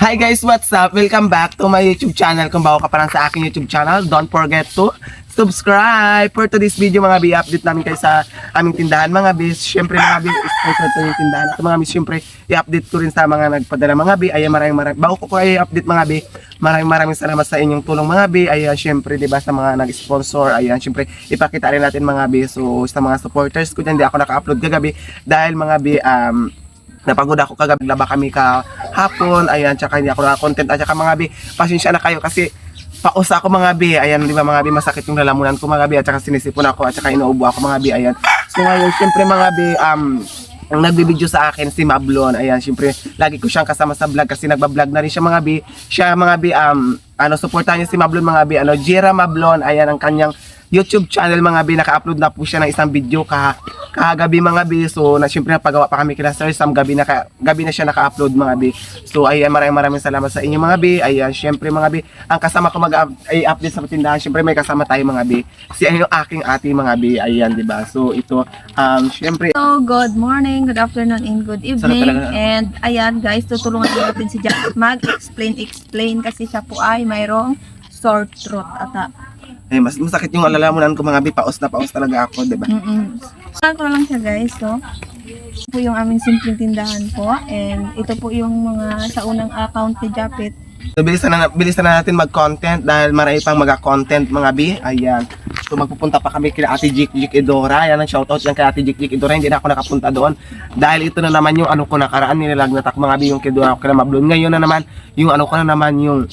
Hi guys, what's up? Welcome back to my YouTube channel. Kung bago ka pa lang sa aking YouTube channel, don't forget to subscribe. For today's video mga bi, update namin kayo sa aming tindahan mga bis. Siyempre mga bis, sponsor to yung tindahan. At mga bis, siyempre, i-update ko rin sa mga nagpadala mga bi. Ayan, maraming maraming. Bago ko ko i-update mga bi, maraming maraming salamat sa inyong tulong mga bi. Ayan, siyempre, di ba, sa mga nag-sponsor. Ayan, siyempre, ipakita rin natin mga bi. So, sa mga supporters ko dyan, hindi ako naka-upload kagabi. Dahil mga bi, um, napagod ako kagabi laba kami ka hapon ayan tsaka hindi ako naka-content at tsaka mga bi pasensya na kayo kasi pausa ako mga bi. Ayan di ba mga bi masakit yung lalamunan ko mga bi. At tsaka sinisipon ako at tsaka inuubo ako mga bi ayan. So ngayon syempre mga bi um ang nagbibideo sa akin si Mablon. Ayan syempre lagi ko siyang kasama sa vlog kasi nagba-vlog na rin siya mga bi. Siya mga bi um ano suportahan niyo si Mablon mga bi ano Jira Mablon ayan ang kanyang YouTube channel mga bi naka-upload na po siya ng isang video kah kagabi mga bi so na syempre napagawa pa kami kila Sir Sam. Gabi na ka, gabi na siya naka-upload mga bi so ayan maraming maraming salamat sa inyo mga bi ayan syempre mga bi ang kasama ko mag ay update sa tindahan syempre may kasama tayo mga bi si ano yung aking ate mga bi ayan di ba? So ito um syempre So, good morning, good afternoon, and good evening. talaga. And ayan guys, tutulungan natin si Jack. Mag-explain, explain kasi siya po ay mayroong sore throat ata. eh, mas masakit yung alalamunan ko mga bi paos na paos talaga ako di ba Mm-mm. Saan ko lang siya guys, so. Ito po yung aming simpleng tindahan po. And ito po yung mga sa unang account ni Japit. So, bilisan na, bilisan na natin mag-content dahil marami pang mag-content mga bi. Ayan. So, magpupunta pa kami kila Ate Jik Jik Idora. Ayan ang shoutout lang kay Ate Jik Jik Idora. Hindi na ako nakapunta doon. Dahil ito na naman yung ano ko nakaraan. Nilagnat ako mga bi yung kidora ko kila Mablon. Ngayon na naman, yung ano ko na naman yung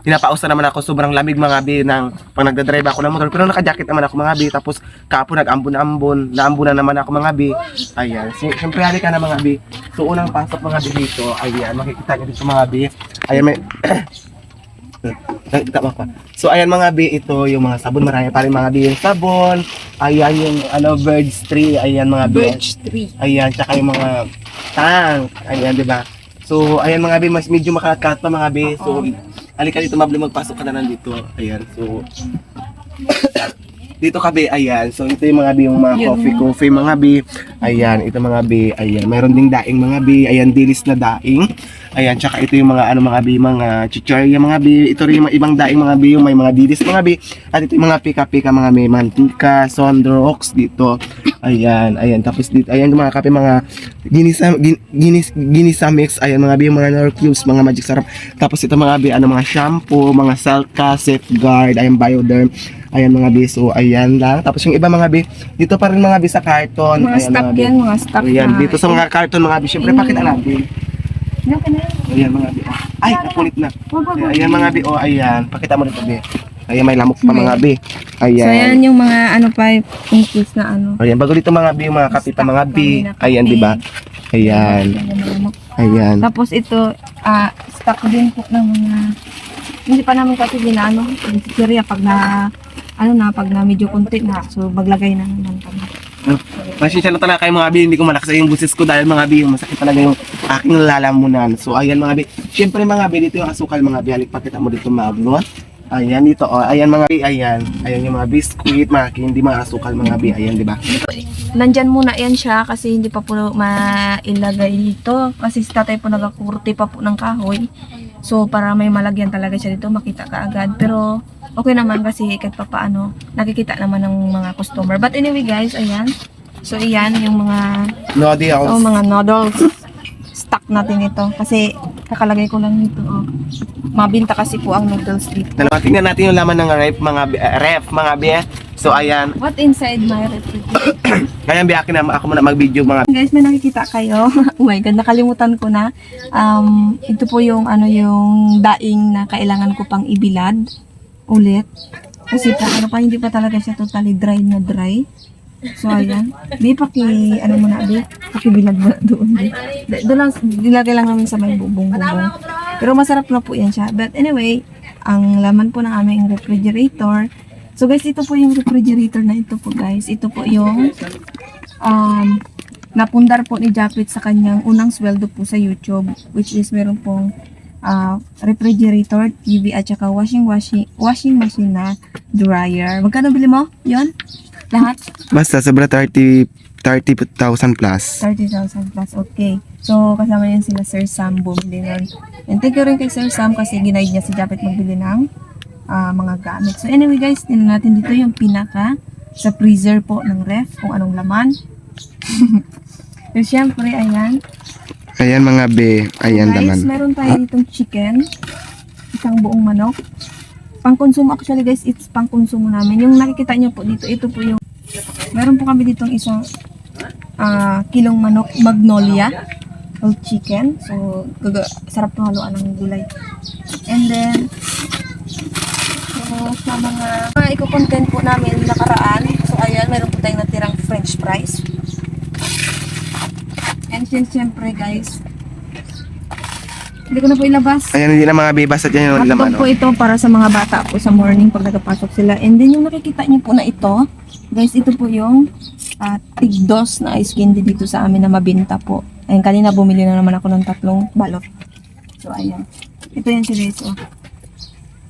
pinapausa naman ako sobrang lamig mga bi ng pag nagdadrive ako ng motor pero naka-jacket naman ako mga bi tapos kapo nag-ambon-ambon naambon na naman ako mga bi ayan si syempre halika na mga bi so unang pasok mga bi dito ayan makikita niyo dito mga bi ayan may Nakikita pa. So ayan mga bi, ito yung mga sabon, marami pa rin mga bi yung sabon. Ayan yung ano birds tree, ayan mga bi. Birch tree. Ayan, tsaka yung mga tank. Ayan, di ba? So, ayan mga bi, mas medyo makakat pa mga bi. So, alika dito mabli magpasok ka na nandito. Ayan, so dito ka bi, ayan. So, ito yung mga bi, yung mga Yun. coffee coffee mga bi. Ayan, ito mga bi, ayan. Mayroon ding daing mga bi. Ayan, dilis na daing. Ayan, tsaka ito yung mga ano mga bi, mga chichorya mga bi. Ito rin yung mga ibang daing mga bi, yung may mga dilis mga bi. At ito yung mga pika-pika mga may mantika, sondrox dito. Ayan, ayan. Tapos dito, ayan yung mga kape, mga ginisa, gin, ginis, ginisa mix. Ayan mga bi, yung mga Nor cubes, mga magic sarap. Tapos ito mga bi, ano mga shampoo, mga Salka, Safeguard, ayan Bioderm. Ayan mga bi, so ayan lang. Tapos yung iba mga bi, dito pa rin mga bi sa carton. Mga ayan, stock mga yan, mga stock Ayan, na. dito sa mga carton mga bi, syempre Mm. pakita natin. Yan, yan. Ayan mga bi. oh. Ay, napulit na. Ayan mga bi, oh ayan. Pakita mo dito bi. Ayan, may lamok pa mga bi. Ayan. So, yan yung mga ano pa, in case na ano. Ayan, bago dito mga bi, yung mga kape pa mga bi. Ayan, di ba? Ayan. Ayan. Tapos ito, ah, stock din po ng mga, hindi pa namin kasi ginaano, chichirya pag na, ano na, pag na medyo konti na, so maglagay na naman kami. Pasensya na talaga kayo mga bi, hindi ko malakas yung busis ko dahil mga bi, masakit talaga yung aking lalamunan. So ayan mga bi, syempre mga bi, dito yung asukal mga bi, halik pakita mo dito mga bi. Ayan dito, oh, ayan mga bi, ayan. Ayan yung mga biscuit, mga candy, mga asukal mga bi, ayan di ba? Nandyan muna yan siya kasi hindi pa po mailagay dito. Kasi si tatay po nagakurti pa po ng kahoy. So, para may malagyan talaga siya dito, makita ka agad. Pero, okay naman kasi kahit pa paano, nakikita naman ng mga customer. But anyway guys, ayan. So, ayan yung mga No, di ako. Oh, mga noodles. Stock natin ito. Kasi kakalagay ko lang nito. Oh. Mabinta kasi po ang noodles dito. Dalawa, tingnan natin yung laman ng ref, mga eh, ref, mga bi. So ayan, What inside my refrigerator? ayan bi, akin na, ako muna mag-video mga Guys, may nakikita kayo. oh my God, nakalimutan ko na. Um, ito po yung ano yung daing na kailangan ko pang ibilad ulit. Kasi pa, ano pa, hindi pa talaga siya totally dry na dry. So, ayan. Di, paki, ano mo na, di, pakibilad mo doon. Di. Doon lang, dilagay lang namin sa may bubong-bubong. Pero masarap na po yan siya. But anyway, ang laman po ng aming refrigerator. So guys, ito po yung refrigerator na ito po guys. Ito po yung um, napundar po ni Japit sa kanyang unang sweldo po sa YouTube which is meron pong ah, refrigerator, TV at saka washing washing washing machine na dryer. Magkano bili mo? 'Yon? Lahat? Basta sobra 30 30,000 plus. 30,000 plus. Okay. So, kasama yan sila Sir Sam bumili nun. And thank you rin kay Sir Sam kasi ginaid niya si Japet magbili ng ah, mga gamit. So, anyway guys, tingnan natin dito yung pinaka sa freezer po ng ref kung anong laman. so, syempre, ayan. Ayan mga be, ayan guys, naman. meron tayo ditong chicken. Isang buong manok. Pangkonsumo actually guys, it's pangkonsumo namin. Yung nakikita niyo po dito, ito po yung meron po kami ditong isang ah, kilong manok magnolia whole chicken. So, gaga, sarap ng haluan ng gulay. And then, sa mga, mga iko-content po namin nakaraan, so ayan, meron po tayong natirang french fries. And then, syempre guys, hindi ko na po ilabas. Ayan, hindi na mga be, basta dyan yung laman. Hotdog po oh. ito para sa mga bata po sa morning pag nagpapasok sila. And then yung nakikita niyo po na ito, guys, ito po yung ah, tigdos na ice candy dito sa amin na mabinta po. Ayun, kanina bumili na naman ako ng tatlong balot. So, ayan. Ito yan si oh.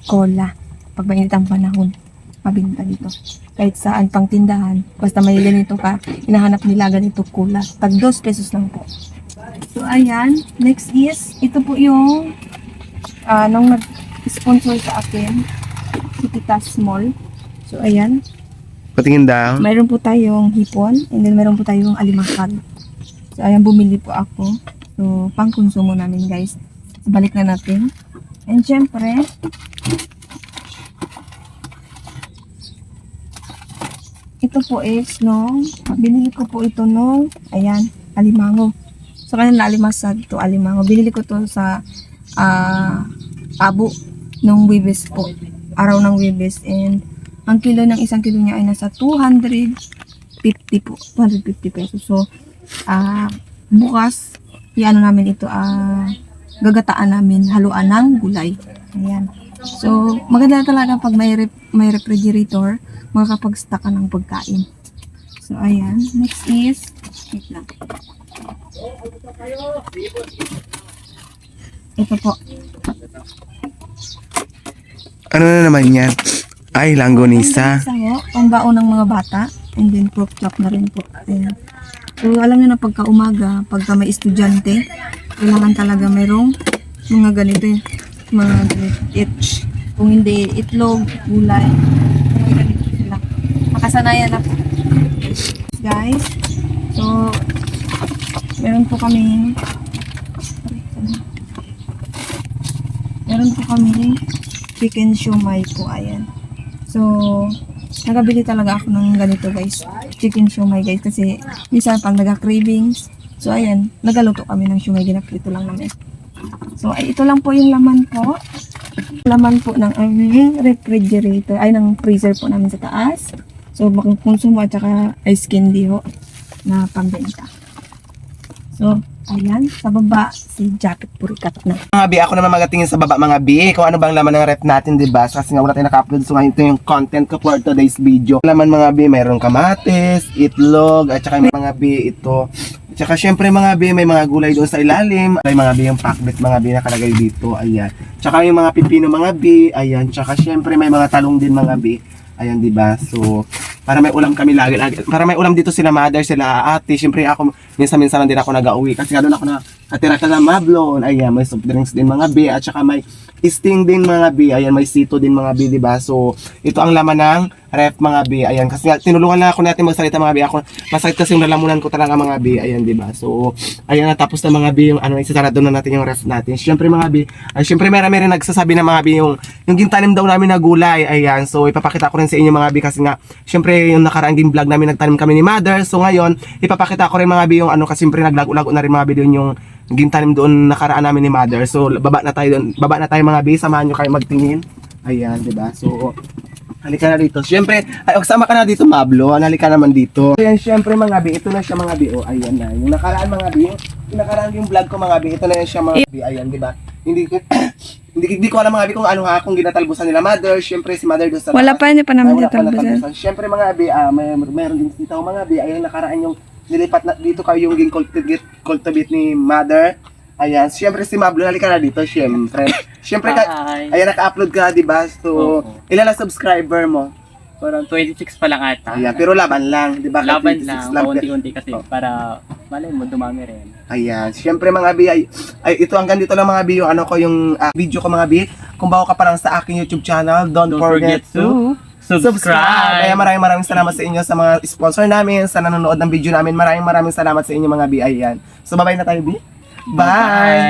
Cola. Pag mainit ang panahon, mabinta dito. Kahit saan pang tindahan, basta may ganito ka, hinahanap nila ganito cola. Tag 2 pesos lang po. So, ayan. Next is, ito po yung ah nung nag-sponsor sa akin, si Tita Small. So, ayan. Patingin daw. Mayroon po tayong hipon, and then mayroon po tayong alimangan. So, ayan, bumili po ako. So, pang konsumo namin, guys. Balik na natin. And, syempre, ito po is nung, binili ko po ito nung, ayan, alimango. So, kanina alimasag to alimango. Binili ko to sa, ah, abo nung Wibis po. Araw ng Wibis. And, ang kilo ng isang kilo niya ay nasa 250 po. 250 pesos. So, ah, bukas, iano namin ito, ah, gagataan namin, haluan ng gulay. Ayan. So, maganda talaga pag may, rep, may refrigerator, makakapag-stock ka ng pagkain. So, ayan. Next is, wait lang. Ito po. Ano na naman yan? Ay, langgonisa. Pambaon ng mga bata. And then pork chop na rin po. Ayan. So, alam niyo na pagka umaga, pagka may estudyante, kailangan talaga mayroong mga ganito eh. Mga ganito. It, kung hindi, itlog, gulay. Mga ganito sila. Makasanayan na po. Guys, so, meron po kami meron po kami chicken shumai po, ayan. So, nagabili talaga ako ng ganito guys. Chicken shumai guys. Kasi, minsan pag nagka-cravings, so ayan, nagaluto kami ng shumai. Ginaprito lang namin. So, ay, ito lang po yung laman po. Laman po ng aming refrigerator, ay ng freezer po namin sa taas. So, makikonsum at saka ice candy ho na pambenta. So, ayan, sa baba, si Jacket Purikat na. Mga bi, ako naman magatingin sa baba mga bi. Kung ano bang laman ng rep natin, di ba? Kasi nga wala tayong naka-upload. So ngayon ito yung content ko for today's video. Laman mga bi, mayroong kamatis, itlog, at saka mga bi, ito. At saka syempre mga bi, may mga gulay doon sa ilalim. May mga bi yung pakbet mga bi nakalagay dito. Ayan. Tsaka yung mga pipino mga bi. Ayan. Tsaka syempre may mga talong din mga bi. Ayan, di ba? So, para may ulam kami lagi, lagi. Para may ulam dito sila mother, sila ate. Syempre ako, minsan-minsan lang din ako nag-uwi. Kasi nga doon ako na natira ka na mablon. Ayan, may soft drinks din mga B. At saka may sting din mga B. Ayan, may sito din mga B, di ba? So, ito ang laman ng ref mga B. Ayan, kasi nga, tinulungan na ako natin magsalita mga B. Ako, masakit kasi yung lalamunan ko talaga mga B. Ayan, di ba? So, ayan na, tapos na mga B, yung ano, isasarado na natin yung ref natin. Syempre mga B, ay, syempre meron meron nagsasabi na mga B yung, yung gintanim daw namin na gulay. Ayan, so ipapakita ko rin sa inyo mga B kasi nga, syempre yung nakaraang vlog namin, nagtanim kami ni mother. So ngayon, ipapakita ko rin mga B yung ano, kasi syempre naglago-lago na rin mga B doon yung gintanim doon nakaraan namin ni mother. So baba na tayo doon, baba na tayo mga B, samahan nyo kayo magtingin. Ayan, di ba? So, Halika na dito. Siyempre, ay, sama ka na dito, Mablo. Halika naman dito. Ayan, siyempre, mga bi. Ito na siya, mga bi. O, ayan na. Yung nakaraan, mga bi. Yung nakaraan yung vlog ko, mga bi. Ito na yan siya, mga bi. Ayan, di ba? Hindi ko, hindi, hindi ko alam, mga bi, kung ano ha, kung ginatalbusan nila mother. Siyempre, si mother doon sa Wala pa, hindi pa namin wala pa natalbusan. natalbusan. Siyempre, mga bi, ah, may, meron din dito, mga bi. Ayan, nakaraan yung nilipat na, dito kayo yung ging cultivate, cultivate ni mother. Ayan, siyempre si Mablo, halika na dito, siyempre. Siyempre, ka, Hi. ayan, naka-upload ka, di ba? So, ilan ang subscriber mo? Parang 26 pa lang ata. Ayan, pero laban lang, di ba? Laban 26 lang, lang. paunti-unti kasi Oh. para malay mo dumami rin. Ayan, syempre mga bi, ay, ay ito hanggang dito lang mga bi, yung ano ko, yung ah, video ko mga bi. Kung bago ka pa lang sa aking YouTube channel, don't, Don't forget, forget to subscribe. Kaya maraming maraming salamat sa inyo sa mga sponsor namin, sa nanonood ng video namin. Maraming maraming salamat sa inyo mga bi. Ayan. So, bye-bye na tayo, bi. Bye!